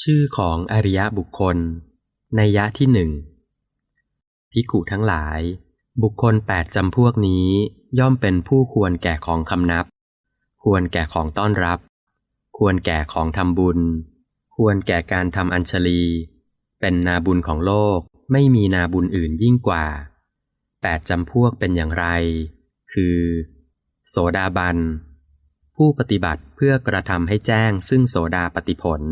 ชื่อของอริยบุคคล ในยะที่หนึ่งพิกุทั้งหลาย บุคคลแปดจำพวกนี้ย่อมเป็นผู้ควรแก่ของคำนับ ควรแก่ของต้อนรับ ควรแก่ของทำบุญ ควรแก่การทำอัญชลี เป็นนาบุญของโลกไม่มีนาบุญอื่นยิ่งกว่าแปดจำพวกเป็นอย่างไร คือ โสดาบัน ผู้ปฏิบัติเพื่อกระทำให้แจ้งซึ่งโสดาปฏิผล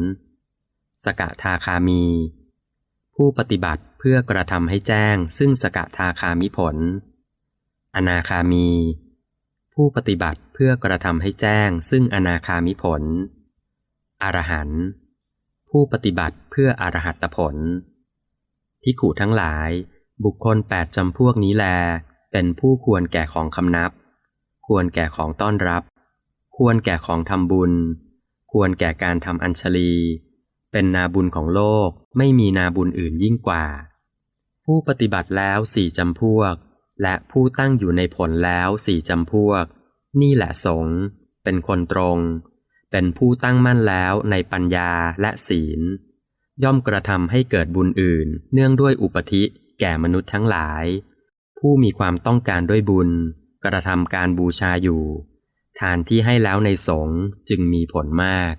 สกทาคามี ผู้ปฏิบัติเพื่อกระทำให้แจ้ง ซึ่งสกทาคามิผล อนาคามี ผู้ปฏิบัติเพื่อกระทำให้แจ้ง ซึ่งอนาคามิผล อรหันต์ผู้ปฏิบัติเพื่ออรหัตผลทิขุทั้งหลาย บุคคลแปดจำพวกนี้แล เป็นผู้ควรแก่ของคำนับ ควรแก่ของต้อนรับ ควรแก่ของทำบุญ ควรแก่การทำอัญชลี เป็นนาบุญของโลกไม่มีนาบุญอื่นยิ่งกว่า ผู้ปฏิบัติแล้วสี่จำพวก และผู้ตั้งอยู่ในผลแล้วสี่จำพวก นี่แหละสงเป็นคนตรง เป็นผู้ตั้งมั่นแล้วในปัญญาและศีล ย่อมกระทำให้เกิดบุญอื่น เนื่องด้วยอุปธิแก่มนุษย์ทั้งหลาย ผู้มีความต้องการด้วยบุญ กระทำการบูชาอยู่ ทานที่ให้แล้วในสงจึงมีผลมาก